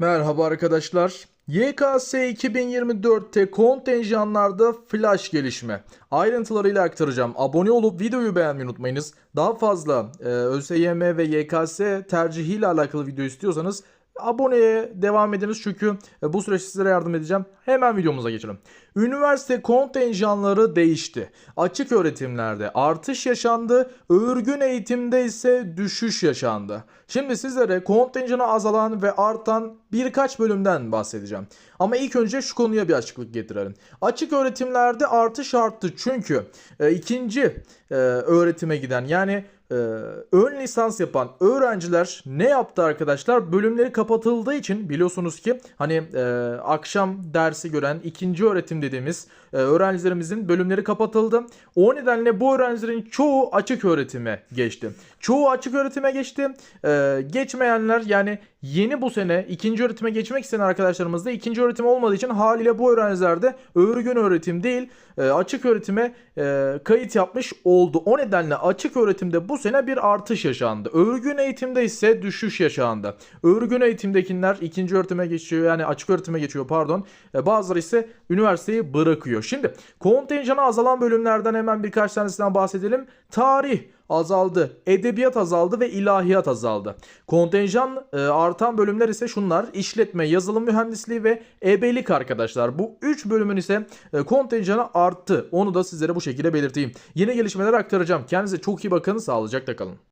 Merhaba arkadaşlar. YKS 2024'te kontenjanlarda flash gelişme. Ayrıntılarıyla aktaracağım. Abone olup videoyu beğenmeyi unutmayınız. Daha fazla e, ÖSYM ve YKS tercihiyle alakalı video istiyorsanız aboneye devam ediniz çünkü e, bu süreçte sizlere yardım edeceğim. Hemen videomuza geçelim. Üniversite kontenjanları değişti. Açık öğretimlerde artış yaşandı, örgün eğitimde ise düşüş yaşandı. Şimdi sizlere kontenjanı azalan ve artan birkaç bölümden bahsedeceğim. Ama ilk önce şu konuya bir açıklık getirelim. Açık öğretimlerde artış arttı çünkü e, ikinci e, öğretime giden yani e, ön lisans yapan öğrenciler ne yaptı arkadaşlar? Bölümleri kapatıldığı için biliyorsunuz ki hani e, akşam dersi gören ikinci öğretim dediğimiz e, öğrencilerimizin bölümleri kapatıldı. O nedenle bu öğrencilerin çoğu açık öğretime geçti. Çoğu açık öğretime geçti. E, geçmeyenler yani yeni bu sene ikinci öğretime geçmek isteyen arkadaşlarımız da ikinci öğretim olmadığı için haliyle bu öğrenciler de örgün öğretim değil e, açık öğretime e, kayıt yapmış oldu. O nedenle açık öğretimde bu sene bir artış yaşandı. Örgün eğitimde ise düşüş yaşandı. Örgün eğitimdekiler ikinci öğretime geçiyor yani açık öğretime geçiyor pardon. E, bazıları ise üniversiteyi bırakıyor. Şimdi kontenjanı azalan bölümlerden hemen birkaç tanesinden bahsedelim. Tarih azaldı. Edebiyat azaldı ve ilahiyat azaldı. Kontenjan e, artan bölümler ise şunlar. İşletme, yazılım mühendisliği ve ebelik arkadaşlar. Bu 3 bölümün ise e, kontenjanı arttı. Onu da sizlere bu şekilde belirteyim. Yeni gelişmeler aktaracağım. Kendinize çok iyi bakın. Sağlıcakla kalın.